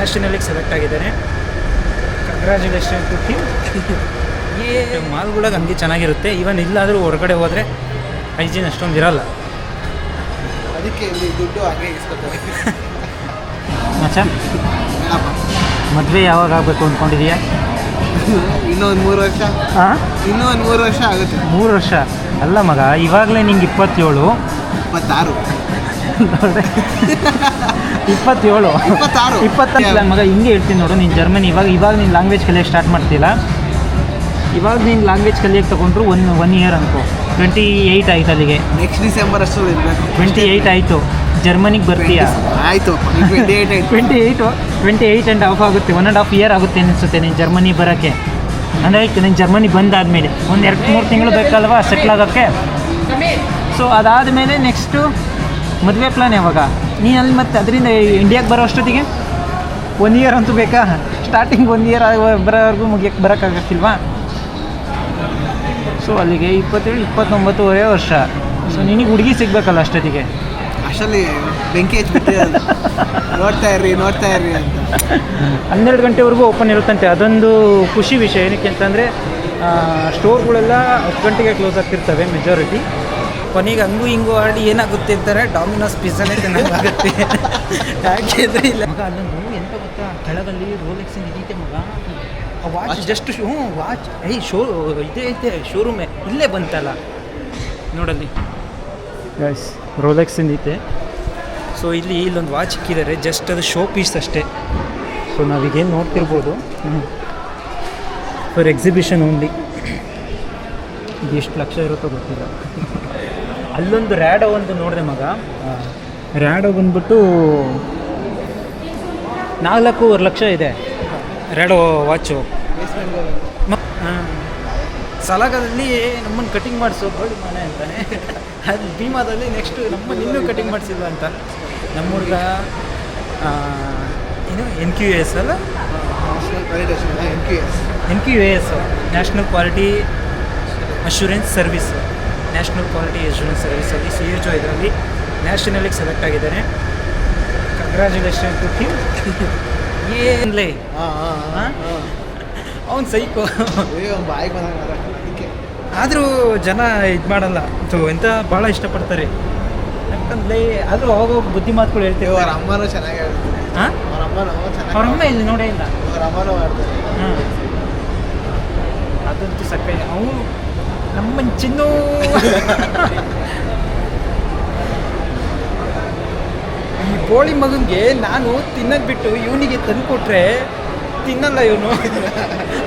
ನ್ಯಾಷನಲಿಗೆ select ಆಗಿದ್ದಾನೆ congratulation to him ಏ ಮಾಲ್ಗಳಾಗ ಹಂಗೆ ಚೆನ್ನಾಗಿರುತ್ತೆ. ಇವನ್ ಇಲ್ಲಾದರೂ ಹೊರಗಡೆ ಹೋದರೆ ಹೈಜೀನ್ ಅಷ್ಟೊಂದು ಇರಲ್ಲ. ಅದಕ್ಕೆ ದುಡ್ಡು ಹಾಗೆ ಮಚ್ಚ ಮದುವೆ ಯಾವಾಗ ಆಗಬೇಕು ಅಂದ್ಕೊಂಡಿದೀಯಾ ಇನ್ನೊಂದು ಮೂರು ವರ್ಷ. ಹಾಂ ಇನ್ನೊಂದು ಮೂರು ವರ್ಷ ಆಗುತ್ತೆ. ಮೂರು ವರ್ಷ? ಅಲ್ಲ ಮಗ ಇವಾಗಲೇ ನಿಂಗೆ ಇಪ್ಪತ್ತೇಳು. ಇಪ್ಪತ್ತಾರು. ಇಪ್ಪತ್ತೇಳು. ಇಪ್ಪತ್ತಾರು. ನನ್ನ ಮಗ ಹಿಂಗೆ ಹೇಳ್ತೀನಿ ನೋಡು ನೀನು ಜರ್ಮನಿ ಇವಾಗ ಇವಾಗ ನೀನು ಲ್ಯಾಂಗ್ವೇಜ್ ಕಲಿಯೋಕ್ಕೆ ಸ್ಟಾರ್ಟ್ ಮಾಡ್ತಿಲ್ಲ ಇವಾಗ ನೀನು ಲ್ಯಾಂಗ್ವೇಜ್ ಕಲಿಯೋಕ್ಕೆ ತೊಗೊಂಡ್ರು ಒನ್ ಒನ್ ಇಯರ್ ಅನ್ಕೋ. ಟ್ವೆಂಟಿ ಏಯ್ಟ್ ಆಯ್ತು ಅಲ್ಲಿಗೆ. ನೆಕ್ಸ್ಟ್ ಡಿಸೆಂಬರ್ ಅಷ್ಟು ಇರಬೇಕು. ಟ್ವೆಂಟಿ ಏಯ್ಟ್ ಆಯಿತು. ಜರ್ಮನಿಗೆ ಬರ್ತೀಯಾ? ಆಯಿತು. ಟ್ವೆಂಟಿ ಏಯ್ಟ್ ಆಯ್ತು. Twenty eight twenty eight and half ಆಗುತ್ತೆ. ಒನ್ ಆ್ಯಂಡ್ ಹಾಫ್ ಇಯರ್ ಆಗುತ್ತೆ ಅನಿಸುತ್ತೆ ನೀನು ಜರ್ಮನಿ ಬರೋಕ್ಕೆ. ಅಂದರೆ ನೀನು ಜರ್ಮನಿ ಬಂದಾದಮೇಲೆ. ಒಂದು ಎರಡು ಮೂರು ತಿಂಗಳು ಬೇಕಲ್ವಾ ಸೆಟ್ಲ್ ಆಗೋಕ್ಕೆ? ಸೊ ಅದಾದಮೇಲೆ ನೆಕ್ಸ್ಟು ಮದುವೆ ಪ್ಲಾನ್ ಯಾವಾಗ? ನೀನು ಅಲ್ಲಿ ಮತ್ತೆ ಅದರಿಂದ ಇಂಡಿಯಾಗೆ ಬರೋ ಅಷ್ಟೊತ್ತಿಗೆ? ಒನ್ ಇಯರ್ ಅಂತೂ ಬೇಕಾ? ಸ್ಟಾರ್ಟಿಂಗ್ ಒನ್ ಇಯರ್ ಬರೋವರೆಗೂ ಮುಗಿಯಕ್ಕೆ ಬರೋಕ್ಕಾಗತ್ತಿಲ್ವಾ? ಸೊ ಅಲ್ಲಿಗೆ ಇಪ್ಪತ್ತೇಳು ಇಪ್ಪತ್ತೊಂಬತ್ತುವರೆ ವರ್ಷ. ಸೊ ನಿನಗೆ ಹುಡುಗಿ ಸಿಗಬೇಕಲ್ಲ ಅಷ್ಟೊತ್ತಿಗೆ? ಅಷ್ಟರಲ್ಲಿ ಬೆಂಕಿ ನೋಡ್ತಾ ಇರ್ರಿ ನೋಡ್ತಾ ಇರ್ರಿ ಅಂತ. ಹನ್ನೆರಡು ಗಂಟೆವರೆಗೂ ಓಪನ್ ಇರುತ್ತಂತೆ. ಅದೊಂದು ಖುಷಿ ವಿಷಯ. ಏನಕ್ಕೆ ಅಂತಂದರೆ ಸ್ಟೋರ್ಗಳೆಲ್ಲ ಹತ್ತು ಗಂಟೆಗೆ ಕ್ಲೋಸ್ ಆಗ್ತಿರ್ತವೆ ಮೆಜಾರಿಟಿ ಕೊನೆಗೆ ಹಂಗೂ ಹಿಂಗೂ ಆಡಿ ಏನಾಗುತ್ತೆ ಅಂತಾರೆ ಡಾಮಿನೋಸ್ ಪಿಜ್ಜಾನೇ ಯಾಕೆ ಯಾಕೆಂದರೆ ಇಲ್ಲ. ಮಗ ಅಲ್ಲೊಂದು ಎಂತ ಗೊತ್ತಾ? ಕೆಳಗಲ್ಲಿ ರೋಲೆಕ್ಸ್ ಇದೀತೆ ಮಗ. ವಾಚ್ ಜಸ್ಟ್ ಹ್ಞೂ ವಾಚ್ ಐ ಶೋ ಇದೇ ಐತೆ ಶೋರೂಮೇ ಇಲ್ಲೇ ಬಂತಲ್ಲ. ನೋಡಲ್ಲಿ. ಗೈಸ್ ರೋಲೆಕ್ಸ್ ಐತೆ ಸೊ ಇಲ್ಲಿ ಇಲ್ಲೊಂದು ವಾಚ್ ಇಕ್ಕಿದ್ದಾರೆ ಜಸ್ಟ್ ಅದು ಶೋ ಪೀಸ್ ಅಷ್ಟೇ. ಸೊ ನಾವೀಗೇನು ನೋಡ್ತಿರ್ಬೋದು. ಫಾರ್ ಎಕ್ಸಿಬಿಷನ್ ಓನ್ಲಿ ಇದು ಎಷ್ಟು ಲಕ್ಷ ಇರುತ್ತೋ ಗೊತ್ತಿಲ್ಲ. ಅಲ್ಲೊಂದು ರ್ಯಾಡೋ ಒಂದು ನೋಡಿದೆ ಮಗ. ರ್ಯಾಡೋ ಬಂದ್ಬಿಟ್ಟು ನಾಲ್ಕೂವರೆ ಲಕ್ಷ ಇದೆ. Rado watch. ಸಲಾಗದಲ್ಲಿ ನಮ್ಮನ್ನು ಕಟಿಂಗ್ ಮಾಡಿಸು ಗೋಲ್ಡ್ ಮನೆ ಅಂತಾನೆ. ಅದು ಭೀಮಾದಲ್ಲಿ ನೆಕ್ಸ್ಟ್ ನಮ್ಮನ್ನು ಇನ್ನೂ ಕಟಿಂಗ್ ಮಾಡಿಸಿಲ್ಲ ಅಂತ. ನಮ್ಮ ಹುಡುಗ ಏನು ಎನ್ ಕ್ಯೂ ಎಸ್ ಅಲ್ಲ? N Q S N Q S national quality assurance service national quality assurance ಸರ್ವಿಸಲ್ಲಿ C H ಇದರಲ್ಲಿ. ನ್ಯಾಷನಲಿಗೆ ಸೆಲೆಕ್ಟ್ ಆಗಿದ್ದಾನೆ. ಕಂಗ್ರ್ಯಾಚುಲೇಷನ್ ಟು ಹಿಮ್ ಏನ್ಲೇ? ಅವ್ನು ಸೈಕೋ. ಬಂದಾಗ ಅದಕ್ಕೆ. ಆದರೂ ಜನ ಇದು ಮಾಡಲ್ಲ. ಸೊ ಎಂತ ಭಾಳ ಇಷ್ಟಪಡ್ತಾರೆ. ಯಾಕಂದ್ರೆ ಆದರೂ ಅವಾಗ ಬುದ್ಧಿ ಮಾತುಗಳು ಹೇಳ್ತೇವೆ ಅವ್ರ ಅಮ್ಮನೂ ಚೆನ್ನಾಗಿ ಹೇಳ್ತಾರೆ. ಹಾಂ? ಅವ್ರ ಅಮ್ಮನೂ ಚೆನ್ನಾಗಿ ಅವ್ರ ಅಮ್ಮ ಇಲ್ಲಿ ನೋಡೇ ಇಲ್ಲ. ಅವ್ರ ಅಮ್ಮನೂ ಹಾಂ. ಅದಂತೂ ಸಕ್ಕ ಅವನು ನಮ್ಮ ಚಿನ್ನು. ಈ ಕೋಳಿ ಮಗನಿಗೆ ನಾನು ತಿನ್ನೋದು ಬಿಟ್ಟು ಇವನಿಗೆ ತಂದು ಕೊಟ್ರೆ ತಿನ್ನಲ್ಲ ಇವನು.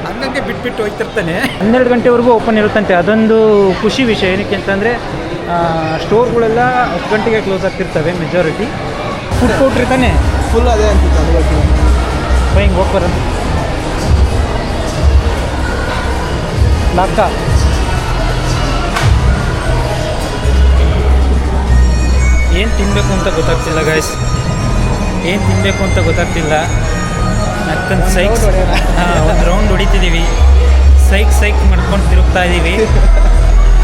ಹಂಗಂಗೆ ಬಿಟ್ಬಿಟ್ಟು ಹೋಗ್ತಿರ್ತಾನೆ. ಹನ್ನೆರಡು ಗಂಟೆವರೆಗೂ ಓಪನ್ ಇರುತ್ತಂತೆ. ಅದೊಂದು ಖುಷಿ ವಿಷಯ. ಏನಕ್ಕೆ ಅಂತಂದರೆ ಸ್ಟೋರ್ಗಳೆಲ್ಲ ಹತ್ತು ಗಂಟೆಗೆ ಕ್ಲೋಸ್ ಆಗ್ತಿರ್ತವೆ ಮೆಜಾರಿಟಿ ಫುಡ್ ಕೊಟ್ಟಿರ್ತಾನೆ ಫುಲ್ ಅದೇ ಅಂತ ಗೊತ್ತಿಲ್ಲ ಬೈಂಗ್ ಹೋಗ್ಬರ ಲಕ್ಕ ಏನು ತಿನ್ನಬೇಕು ಅಂತ ಗೊತ್ತಾಗ್ತಿಲ್ಲ ಗಾಯ್ಸ್ ಏನು ತಿನ್ನಬೇಕು ಅಂತ ಗೊತ್ತಾಗ್ತಿಲ್ಲ. ಅಕ್ಕಂದು ಸೈಕ್ ಹಾಂ ಒಂದು ರೌಂಡ್ ಹೊಡಿತಿದ್ದೀವಿ ಸೈಕ್ ಸೈಕ್ ಮಾಡ್ಕೊಂಡು ತಿರುಗ್ತಾ ಇದ್ದೀವಿ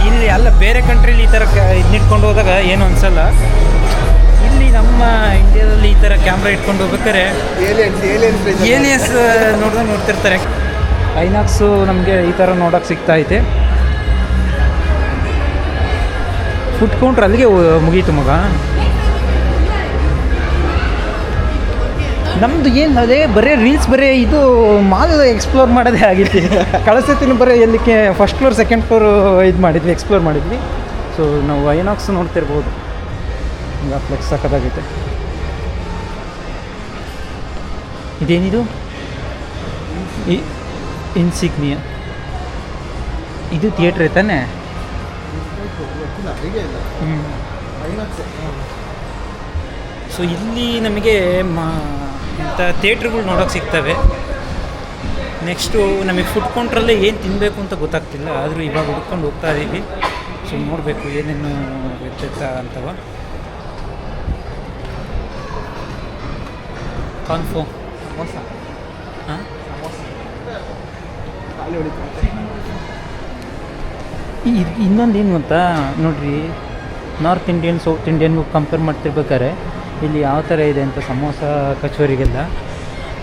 ಇಲ್ಲಿ ಅಲ್ಲ ಬೇರೆ ಕಂಟ್ರೀಲಿ ಈ ಥರ ಇದು ಇಟ್ಕೊಂಡು ಹೋದಾಗ ಏನು ಅನ್ಸಲ್ಲ. ಇಲ್ಲಿ ನಮ್ಮ ಇಂಡಿಯಾದಲ್ಲಿ ಈ ಥರ ಕ್ಯಾಮ್ರಾ ಇಟ್ಕೊಂಡು ಹೋಗ್ಬೇಕಾರೆ ಏಲಿಯನ್ಸ್ ನೋಡ್ದಂಗೆ ನೋಡ್ತಿರ್ತಾರೆ. ಐನಾಕ್ಸು ನಮಗೆ ಈ ಥರ ನೋಡೋಕೆ ಸಿಗ್ತಾ ಐತೆ. ಫುಡ್ ಕೌಂಟ್ರ್ ಅಲ್ಲಿಗೆ ಮುಗೀತು ಮಗ. ನಮ್ದು ಏನು ಅದೇ ಬರೀ ರೀಲ್ಸ್ ಬರೀ ಇದು ಮಾಲ್ ಎಕ್ಸ್ಪ್ಲೋರ್ ಮಾಡೋದೇ ಆಗಿತ್ತು. ಕಳಿಸ್ತೀನಿ ಬರೀ ಎಲ್ಲಿಕ್ಕೆ ಫಸ್ಟ್ ಫ್ಲೋರ್ ಸೆಕೆಂಡ್ ಫ್ಲೋರ್ ಇದು ಮಾಡಿದ್ವಿ ಎಕ್ಸ್ಪ್ಲೋರ್ ಮಾಡಿದ್ವಿ. ಸೊ ನಾವು ಐನಾಕ್ಸ್ ನೋಡ್ತಿರ್ಬೋದು. ಈಗ ಫ್ಲೆಕ್ಸ್ ಸಕ್ಕದಾಗೈತೆ ಇದೇನಿದು? ಇನ್ಸಿಗ್ನಿಯ ಇದು ಥಿಯೇಟ್ರ್ ತಾನೆ? ಗೊತ್ತಿಲ್ಲ ಹೀಗೆ ಇಲ್ಲ ಐನಾಕ್ಸ್ ಸೊ ಇಲ್ಲಿ ನಮಗೆ ಮಾ ಇಂಥ ಥಿಯೇಟ್ರ್ಗಳು ನೋಡೋಕೆ ಸಿಗ್ತವೆ. ನೆಕ್ಸ್ಟು ನಮಗೆ ಫುಡ್ ಕೌಂಟ್ರಲ್ಲೇ ಏನು ತಿನ್ನಬೇಕು ಅಂತ ಗೊತ್ತಾಗ್ತಿಲ್ಲ. ಆದರೂ ಇವಾಗ ಹುಡ್ಕೊಂಡು ಹೋಗ್ತಾ ಇದ್ದೀವಿ ಸೊ ನೋಡಬೇಕು ಏನೇನು ವ್ಯತ್ಯಾಸ ಅಂತವ. ಕಾನ್ಫೋ ಸಮೋಸ. ಹಾಂ? ಹೊಡಿತಾರೆ ಇನ್ನೊಂದು ಏನು ಗೊತ್ತಾ ನೋಡಿರಿ ನಾರ್ತ್ ಇಂಡಿಯನ್ ಸೌತ್ ಇಂಡಿಯನ್ಗೂ ಕಂಪೇರ್ ಮಾಡ್ತಿರ್ಬೇಕಾದ್ರೆ ಇಲ್ಲಿ ಯಾವ ಥರ ಇದೆ ಅಂತ ಸಮೋಸ ಕಚೋರಿಗೆಲ್ಲ.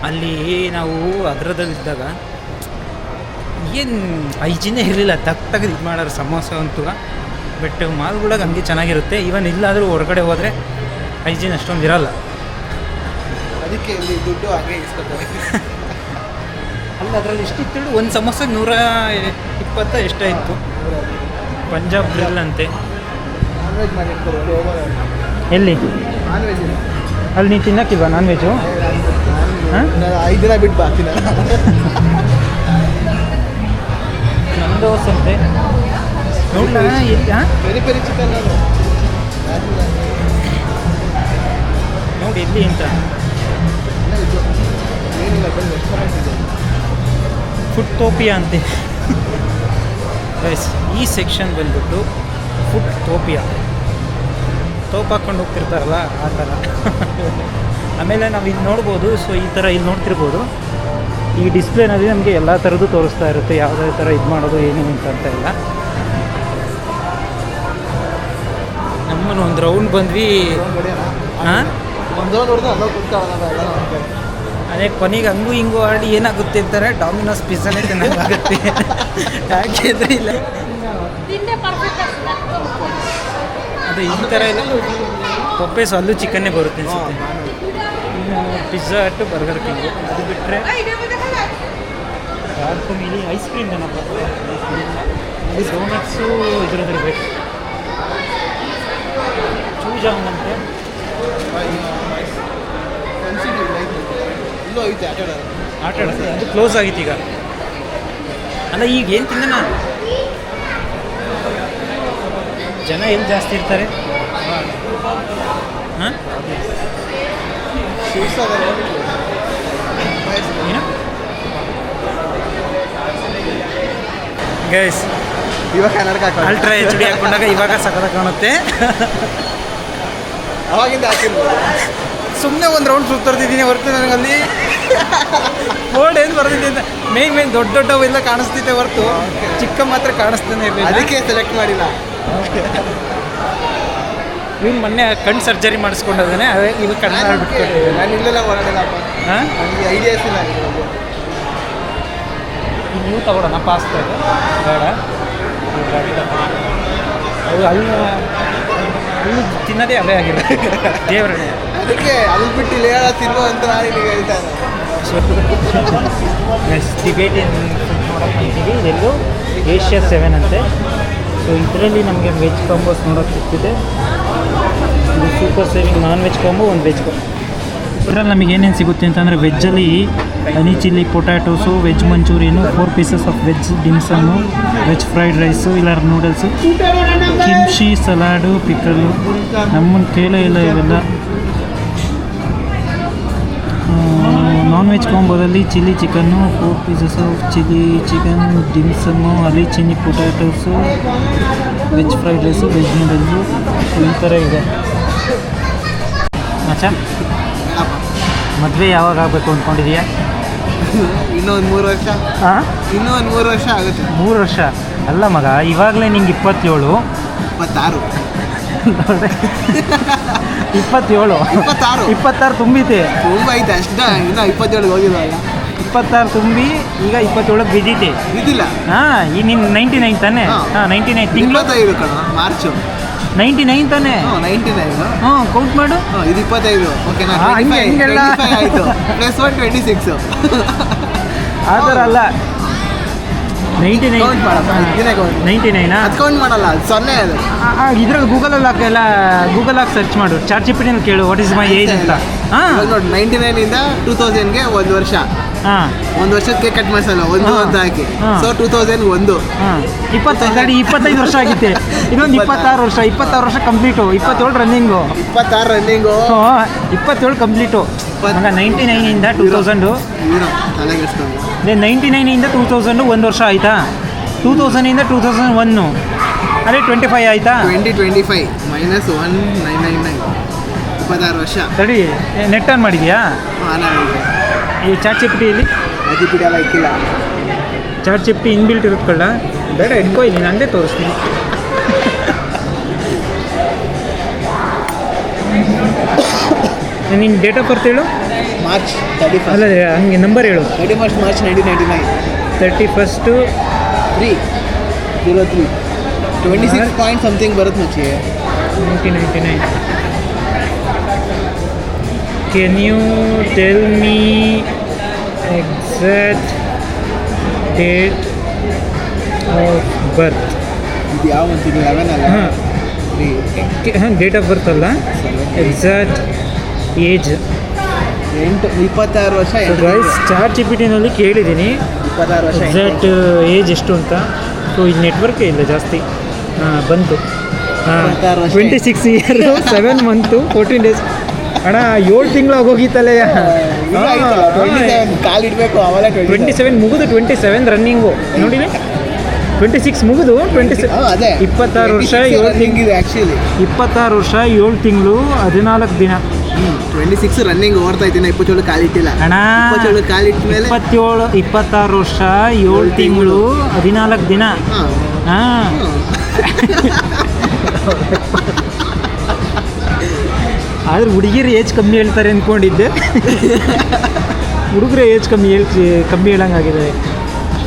ಅಲ್ಲಿ ನಾವು ಅದರದಲ್ಲಿದ್ದಾಗ ಏನು ಐಜಿನೇ ಇರಲಿಲ್ಲ ತಕ್ಕ ತೆಗೆದು ಇದು ಮಾಡೋರು ಸಮೋಸ ಅಂತೂ. ಬಟ್ ಮಾಲ್ಗಳಾಗ ಹಂಗೆ ಚೆನ್ನಾಗಿರುತ್ತೆ. ಇವನ್ ಇಲ್ಲಾದರೂ ಹೊರಗಡೆ ಹೋದರೆ ಐಜಿನ್ ಅಷ್ಟೊಂದು ಇರಲ್ಲ. ಅದಕ್ಕೆ ಇಲ್ಲಿ ದುಡ್ಡು ಹಾಗೆ ಇಸ್ಕೊತಾರೆ. ಅಲ್ಲ ಅದರಲ್ಲಿ ಎಷ್ಟಿತ್ತು ಒಂದು ಸಮೋಸ ನೂರ ಇಪ್ಪತ್ತ ಎಷ್ಟಾಯಿತು ಪಂಜಾಬ್ ಗ್ರಿಲ್ ಅಂತೆ. ಎಲ್ಲಿ? ಅಲ್ಲಿ ನೀನು ತಿನ್ನಕ್ಕಿಲ್ವಾ ನಾನ್ ವೆಜ್ಜು ಐದು ದಿನ ಬಿಟ್ಟು ಬರ್ತೀನಿ. ನಂದೋಸ್ ಅಂತೆ. ಪೆರಿ ಪೆರಿ ಚಿಕನ್ ನೋಡಿ ಎಲ್ಲಿ ಅಂತ. ಫುಡ್ ಟೋಪಿಯಾ ಅಂತೆ. ಗೈಸ್ ಈ ಸೆಕ್ಷನ್ ಬಂದ್ಬಿಟ್ಟು ಫುಡ್ ತೋಪಿಯ ತೋಪ್ ಹಾಕ್ಕೊಂಡು ಹೋಗ್ತಿರ್ತಾರಲ್ಲ ಆ ಥರ. ಆಮೇಲೆ ನಾವು ಇಲ್ಲಿ ನೋಡ್ಬೋದು ಸೊ ಈ ಥರ ಇಲ್ಲಿ ನೋಡ್ತಿರ್ಬೋದು. ಈ ಡಿಸ್ಪ್ಲೇನಲ್ಲಿ ನಮಗೆ ಎಲ್ಲ ಥರದ್ದು ತೋರಿಸ್ತಾ ಇರುತ್ತೆ ಯಾವುದೇ ಥರ ಇದು ಮಾಡೋದು ಏನು ಅಂತ ಅಂತ ಇಲ್ಲ ನಮ್ಮನ್ನು ಒಂದು ರೌಂಡ್ ಬಂದ್ವಿ. ಹಾಂ ಅದೇ ಕೊನೆಗೆ ಹಂಗೂ ಹಿಂಗೂ ಆಡಿ ಏನಾಗುತ್ತೆ ಅಂತಾರೆ ಡಾಮಿನೋಸ್ ಪಿಜ್ಜಾನೇ ತಿನ್ನೋಕ್ಕಾಗುತ್ತೆ ಯಾಕೆಂದರೆ ಇಲ್ಲ. ಅದು ಈ ಥರ ಇಲ್ಲ ಪಪ್ಪೇಸ್ ಅಲ್ಲೂ ಚಿಕನ್ನೇ ಬರುತ್ತೆ ಪಿಜ್ಜಾ ಹಟ್ಟು ಬರ್ಗರ್ ಕಿಂಗು ಅದು ಬಿಟ್ಟರೆ ಯಾರ್ಕು ಐಸ್ ಕ್ರೀಮ್ ಏನಪ್ಪ ಡೋನಟ್ಸು ಇದ್ರದ್ದಿರ್ಬೇಕು ಬೇಕು. ಜಾಮೂನ್ ಅಂತೆ. ಆಟ ಆಡೋದು. ಆಟ ಆಡುತ್ತೆ ಅದು ಕ್ಲೋಸ್ ಆಗಿತ್ತು ಈಗ. ಅಲ್ಲ ಈಗ ಏನು ತಿನ್ನ ಜನ ಏನು ಜಾಸ್ತಿ ಇರ್ತಾರೆ? ಹಾಂ? ಶಿವಸಾಗರ ಏನು? ಗೈಸ್ ಇವಾಗ ಕನ್ನಡಕ ಹಾಕೋದು ಅಲ್ಟ್ರಾ ಎಚ್ ಡಿ ಹಾಕೊಂಡಾಗ ಇವಾಗ ಸಖತ್ ಕಾಣುತ್ತೆ. ಅವಾಗಿಂದ ಹಾಕಿರ್ಬೋದು. ಸುಮ್ಮನೆ ಒಂದು ರೌಂಡ್ ಸುತ್ತರ್ತಿದ್ದೀನಿ ಹೊರತು ನನಗಲ್ಲಿ ಬೋರ್ಡ್ ಏನು ಬರ್ತಿದ್ದೆ ಅಂತ. ಮೇನ್ ಮೇನ್ ದೊಡ್ಡ ದೊಡ್ಡವೆಲ್ಲ ಕಾಣಿಸ್ತಿದ್ದೆ ಹೊರತು. ಚಿಕ್ಕ ಮಾತ್ರ ಕಾಣಿಸ್ತಾನೆ ಇರಲಿಲ್ಲ. ಅದಕ್ಕೆ ಸೆಲೆಕ್ಟ್ ಮಾಡಿಲ್ಲ. ಇವ್ನು ಮೊನ್ನೆ ಕಣ್ಣು ಸರ್ಜರಿ ಮಾಡಿಸ್ಕೊಂಡಿದ್ದಾನೆ ಅದೇ ಇವ್ ಕಣ್ಣು ನಾನು ಇಲ್ಲೆಲ್ಲ ಹೊರಡಲ್ಲಪ್ಪ ಹಾಂ? ನನಗೆ ಐಡಿಯಾಸ್ ಇಲ್ಲ. ನೀವು ತಗೊಳ್ಳೋಣ ಪಾಸ್ತಾ ಇದು ಬೇಡ. ಅದು ಅಲ್ಲಿ ಅಲ್ಲಿ ತಿನ್ನೋದೇ ಅವೇ ಆಗಿದೆ ದೇವರಣೆ ಅದಕ್ಕೆ ಅಲ್ಲಿ ಬಿಟ್ಟು ಇಲ್ಲಿ ಹೇಳ ತಿನ್ನು ಅಂತ ನಾನು ನಿನಗೆ ಹೇಳ್ತಾನೆ ನೆಕ್ಸ್ಟ್ ಟಿಬೇಟಿಯನ್ ನೋಡೋಕೆ ಬಂದಿದ್ದೀವಿ. ಇದೆಲ್ಲೂ ಏಷ್ಯಾ ಸೆವೆನ್ ಅಂತೆ. ಸೊ ಇದರಲ್ಲಿ ನಮಗೆ ವೆಜ್ ಕಾಂಬೋಸ್ ನೋಡೋಕೆ ಸಿಗ್ತಿದೆ ಇದು super saving non veg combo ಒಂದು ವೆಜ್ ಕಾಂಬೋ ಇದರಲ್ಲಿ ನಮಗೆ ಏನೇನು ಸಿಗುತ್ತೆ ಅಂತಂದರೆ ವೆಜ್ಜಲ್ಲಿ honey chilli potatoes veg Manchurian four pieces of veg dimsum veg fried rice ಇಲ್ಲ ನೂಡಲ್ಸು ಕಿಮ್ಶಿ ಸಲಾಡು ಪಿಕಲು ನಮ್ಮನ್ನು ಕೇಳೋ ಇಲ್ಲ ಇವೆಲ್ಲ non veg ಕಾಂಬೋದಲ್ಲಿ chilli chicken four pieces of chilli chicken dimsum ಅಲ್ಲಿ chilli potatoes veg fried rice veg noodles ಈ ಥರ ಇದೆ. ಮಚ್ಚ ಮದುವೆ ಯಾವಾಗ ಆಗಬೇಕು ಅಂದ್ಕೊಂಡಿದೀಯಾ ಇನ್ನೊಂದು ಮೂರು ವರ್ಷ. ಹಾಂ ಇನ್ನೂ ಒಂದು ಮೂರು ವರ್ಷ ಆಗುತ್ತೆ. ಮೂರು ವರ್ಷ? ಅಲ್ಲ ಮಗ ಇವಾಗಲೇ ನಿಂಗೆ ಇಪ್ಪತ್ತೇಳು. ಇಪ್ಪತ್ತಾರು. ಇಪ್ಪತ್ತೇಳು. ಇಪ್ಪತ್ತಾರು. ಇಪ್ಪತ್ತಾರು ತುಂಬಿತೆ ತುಂಬ ಐತೆ ಅಷ್ಟ ಇನ್ನ ಇಪ್ಪತ್ತೇಳು ಹೋಗಿದ್ವಲ್ಲ ಇಪ್ಪತ್ತಾರು ತುಂಬಿ ಈಗ ಇಪ್ಪತ್ತೇಳಕ್ಕೆ ಬಿದ್ದಿತೆ ಇದಿಲ್ಲ ಹಾಂ ಈ ನಿನ್ನ ನೈಂಟಿ ನೈನ್ ತಾನೆ? ಹಾ. ನೈಂಟಿ ನೈನ್ ತಿಂಗಳು. ಇಪ್ಪತ್ತೈದು ಕಣ ಮಾರ್ಚು ನೈಂಟಿ ನೈನ್ ತಾನೆ? ನೈಂಟಿ ನೈನ್ ಹ್ಞೂ ಕೌಂಟ್ ಮಾಡು. ಇದು ಇಪ್ಪತ್ತೈದು. ಓಕೆನಾ. ಆಯಿತು. ಪ್ಲಸ್ ಒನ್ ಟ್ವೆಂಟಿ ಸಿಕ್ಸು ಆ ಥರ ಅಲ್ಲ. Ninety nine. ನೈಂಟಿ ನೈನಾ ಅದು ಕೌಂಟ್ ಮಾಡಲ್ಲ ಸೊನ್ನೆ ಅದು. ಇದ್ರಲ್ಲಿ ಗೂಗಲಲ್ಲಿ ಹಾಕೆಲ್ಲ ಗೂಗಲ್ ಹಾಕಿ ಸರ್ಚ್ ಮಾಡು. ಚಾರ್ಜ್ ಜಿಪಿಟಿನಲ್ಲಿ ಕೇಳು ವಾಟ್ ಇಸ್ ಮೈ ಏಜ್ ಅಂತ. ನೋಡಿ ನೈಂಟಿ ಇಂದ ಟೂ ತೌಸಂಡ್ಗೆ ಒಂದು ವರ್ಷ. ಒಂದು ವರ್ಷಕ್ಕೆ ಕಟ್ ಮಾಡಿಸಲ್ಲ ಒಂದು. ಅಂತ ಹಾಕಿ. ಸೊ ಟೂ ತೌಸಂಡ್ ಒಂದು. ಇಪ್ಪತ್ತೈದು ಇಪ್ಪತ್ತೈದು ವರ್ಷ ಆಗಿತ್ತೆ. ಇನ್ನೊಂದು ಇಪ್ಪತ್ತಾರು ವರ್ಷ ಇಪ್ಪತ್ತಾರು ವರ್ಷ ಕಂಪ್ಲೀಟು ಇಪ್ಪತ್ತೇಳು ರನ್ನಿಂಗು ಇಪ್ಪತ್ತಾರು ರನ್ನಿಂಗು ಇಪ್ಪತ್ತೇಳು ಕಂಪ್ಲೀಟು ನೈಂಟಿ ನೈನಿಂದ ಟೂ ತೌಸಂಡು ನೈಂಟಿ ನೈನಿಂದ ಟೂ ತೌಸಂಡು ಒಂದು ವರ್ಷ ಆಯಿತಾ? ಟೂ ತೌಸಂಡಿಂದ ಟೂ ತೌಸಂಡ್ ಒನ್ನು ಅದೇ ಟ್ವೆಂಟಿ ಫೈವ್ ಆಯಿತಾ? Twenty twenty five minus one nine nine nine ಇಪ್ಪತ್ತಾರು ವರ್ಷ. ಸರಿ ನೆಟ್ ಆನ್ ಮಾಡಿದ್ಯಾ? ಈ ಚಾಟ್ ಚಿಪ್ಟಿಯಲ್ಲಿ ಇಲ್ಲಿ ಪಿಡಿ ಎಲ್ಲ ಇಕ್ಕಿಲ್ಲ. ಚಾಟ್ ಚಿಪ್ಟಿ ಇನ್ಬಿಲ್ಟ್ ಇರುತ್ತಲ್ಲ ಬೇಡ ಇಟ್ಕೋ ಇಲ್ಲಿ ನಾನು ಅಂದೇ ತೋರಿಸ್ತೀನಿ. ನಿನ್ನ ಡೇಟ್ ಆಫ್ ಬರ್ತ್ ಹೇಳು? ಮಾರ್ಚ್ ತರ್ಟಿ ಅಲ್ಲ ಫಸ್ಟ್ ಹಂಗೆ ನಂಬರ್ ಹೇಳು. Thirty first March nineteen ninety nine thirty first three zero three twenty six point something ಬರುತ್ತೆ ಮಚ್ಚಿ. Nineteen ninety nine can you tell me exact date of birth? ಇದು ಯಾವ eleven ಅಲ್ಲ? ಹಾಂ. Date of birth ಅಲ್ಲ? Exact age ಎಂಟು ಇಪ್ಪತ್ತಾರು ವರ್ಷ guys chat G P ಟಿನಲ್ಲಿ ಕೇಳಿದ್ದೀನಿ. ಇಪ್ಪತ್ತಾರು ವರ್ಷ ಎಕ್ಸಾಕ್ಟ್ ಏಜ್ ಎಷ್ಟು ಅಂತ. ಸೊ ಇದು ನೆಟ್ವರ್ಕೇ ಇಲ್ಲ ಜಾಸ್ತಿ. ಹಾಂ ಬಂತು. ಹಾಂ twenty six year seven month fourteen days ಅಣ್ಣ ಏಳು ತಿಂಗಳು ಹೋಗೋಗಿತ್ತಲ್ಲ ಟ್ವೆಂಟಿ ಸೆವೆನ್ ಕಾಲು ಇಡಬೇಕು ಅವೆಲ್ಲ ಟ್ವೆಂಟಿ ಸೆವೆನ್ ಮುಗಿದು ಟ್ವೆಂಟಿ ಸೆವೆನ್ ರನ್ನಿಂಗು ನೋಡಿ ಟ್ವೆಂಟಿ ಸಿಕ್ಸ್ ಮುಗಿದು ಟ್ವೆಂಟಿ ಸೆ ಅದೇ. ಇಪ್ಪತ್ತಾರು ವರ್ಷ ಏಳು ತಿಂಗಳು ಆ್ಯಕ್ಚುಲಿ ಇಪ್ಪತ್ತಾರು ವರ್ಷ ಏಳು ತಿಂಗಳು ಹದಿನಾಲ್ಕು ದಿನ. ಟ್ವೆಂಟಿ ಸಿಕ್ಸ್ ರನ್ನಿಂಗ್ ಓಡ್ತಾ ಇದ್ದೀನಿ ಇಪ್ಪತ್ತೇಳು ಕಾಲಿಟ್ಟಿಲ್ಲ ಅಣ್ಣ ಇಪ್ಪತ್ತೇಳು ಕಾಲಿಟ್ಟ ಮೇಲೆ ಇಪ್ಪತ್ತೇಳು ಇಪ್ಪತ್ತಾರು ವರ್ಷ ಏಳು ತಿಂಗಳು. ಹದಿನಾಲ್ಕು ದಿನ. ಹಾಂ. ಆದ್ರೆ ಹುಡುಗಿರು ಏಜ್ ಕಮ್ಮಿ ಹೇಳ್ತಾರೆ ಅನ್ಕೊಂಡಿದ್ದೆ. ಹುಡುಗರ ಏಜ್ ಕಮ್ಮಿ ಹೇಳ್ ಕಮ್ಮಿ ಹೇಳಂಗಾಗಿದೆ.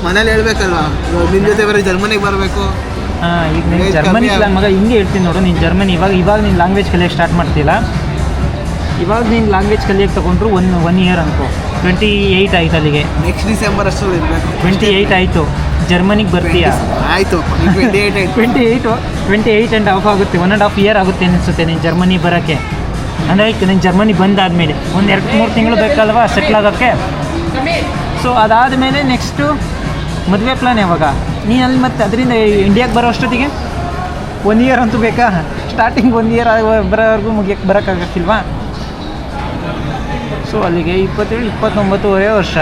ಮನೇಲಿ ಹೇಳ್ಬೇಕಲ್ವಾ? ನಿನ್ನ ಜೊತೆ ಬರೀ ಜರ್ಮನಿಗೆ ಬರಬೇಕು. ಹಾಂ ಈಗ ನೀನು ಜರ್ಮನಿ ಮಗ ಹಿಂಗೆ ಹೇಳ್ತೀನಿ ನೋಡು ನೀನು ಜರ್ಮನಿ ಇವಾಗ ಇವಾಗ ನೀನು ಲ್ಯಾಂಗ್ವೇಜ್ ಕಲಿಯೋಕ್ಕೆ ಸ್ಟಾರ್ಟ್ ಮಾಡ್ತಿಲ್ಲ ಇವಾಗ ನೀನು ಲ್ಯಾಂಗ್ವೇಜ್ ಕಲಿಯೋಕ್ಕೆ ತಗೊಂಡ್ರು ಒನ್ ಒನ್ ಇಯರ್ ಅನ್ಕೋ. ಟ್ವೆಂಟಿ ಏಯ್ಟ್ ಆಯ್ತು ಅಲ್ಲಿಗೆ. ನೆಕ್ಸ್ಟ್ ಡಿಸೆಂಬರ್ ಅಷ್ಟು ಇರಬೇಕು. ಟ್ವೆಂಟಿ ಏಯ್ಟ್ ಆಯಿತು. ಜರ್ಮನಿಗೆ ಬರ್ತೀಯಾ? ಆಯಿತು twenty eight twenty eight twenty eight and half ಆಗುತ್ತೆ. ಒನ್ ಆ್ಯಂಡ್ ಹಾಫ್ ಇಯರ್ ಆಗುತ್ತೆ ಅನಿಸುತ್ತೆ ನೀನು ಜರ್ಮನಿ ಬರೋಕ್ಕೆ. ಅಂದರೆ ನೀನು ಜರ್ಮನಿ ಬಂದಾದಮೇಲೆ ಒಂದು ಎರಡು ಮೂರು ತಿಂಗಳು ಬೇಕಲ್ವಾ ಸೆಟ್ಲ್ ಆಗೋಕ್ಕೆ? ಸೊ ಅದಾದಮೇಲೆ ನೆಕ್ಸ್ಟು ಮದುವೆ ಪ್ಲಾನ್ ಯಾವಾಗ? ನೀನು ಅಲ್ಲಿ ಮತ್ತೆ ಅದರಿಂದ ಇಂಡಿಯಾಗೆ ಬರೋ ಅಷ್ಟೊತ್ತಿಗೆ? ಒನ್ ಇಯರ್ ಅಂತೂ ಬೇಕಾ? ಸ್ಟಾರ್ಟಿಂಗ್ ಒನ್ ಇಯರ್ ಬರೋವರೆಗೂ ಮುಗಿಯಕ್ಕೆ ಬರೋಕ್ಕಾಗಕ್ಕಿಲ್ವಾ? ಸೊ ಅಲ್ಲಿಗೆ ಇಪ್ಪತ್ತೇಳು, ಇಪ್ಪತ್ತೊಂಬತ್ತುವರೆ ವರ್ಷ.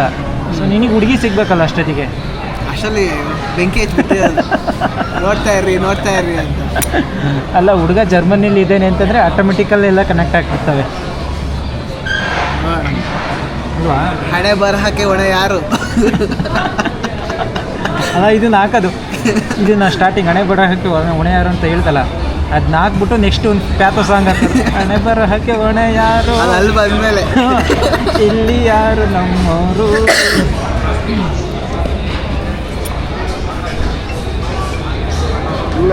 ಸೊ ನಿನಗೆ ಹುಡುಗಿ ಸಿಗಬೇಕಲ್ಲ ಅಷ್ಟೊತ್ತಿಗೆ? ಅಷ್ಟರಲ್ಲಿ ಬೆಂಕಿ ಹಚ್ಬಿಟ್ಟಿರೋದು ನೋಡ್ತಾ ಇರ್ರಿ ನೋಡ್ತಾ ಇರ್ರಿ ಅಂತ. ಅಲ್ಲ ಹುಡುಗ ಜರ್ಮನಿಲಿ ಇದೇನೆ ಅಂತಂದರೆ ಆಟೋಮೆಟಿಕಲ್ ಎಲ್ಲ ಕನೆಕ್ಟ್ ಆಗ್ತಿರ್ತವೆ. ಅಲ್ವಾ? ಹಣೆ ಬರಹಕ್ಕೆ ಒಣ ಯಾರು? ಅಲ್ಲ ಇದನ್ನ ಹಾಕೋದು. ಇದನ್ನ ಸ್ಟಾರ್ಟಿಂಗ್ ಹಣೆ ಬರಹಕ್ಕೆ ಒಣ ಯಾರು ಅಂತ ಹೇಳ್ತಲ್ಲ. ಅದನ್ನ ಹಾಕ್ಬಿಟ್ಟು ನೆಕ್ಸ್ಟ್ ಒಂದು ಪ್ಯಾಪೋ ಸಾಂಗ್ ಹಾಕೋದು ಹಣೆ ಬರಹಕ್ಕೆ ಒಣ ಯಾರು? ಅಲ್ಲಿ ಬಂದಮೇಲೆ. ಇಲ್ಲಿ ಯಾರು ನಮ್ಮವರು ಇಲ್ಲ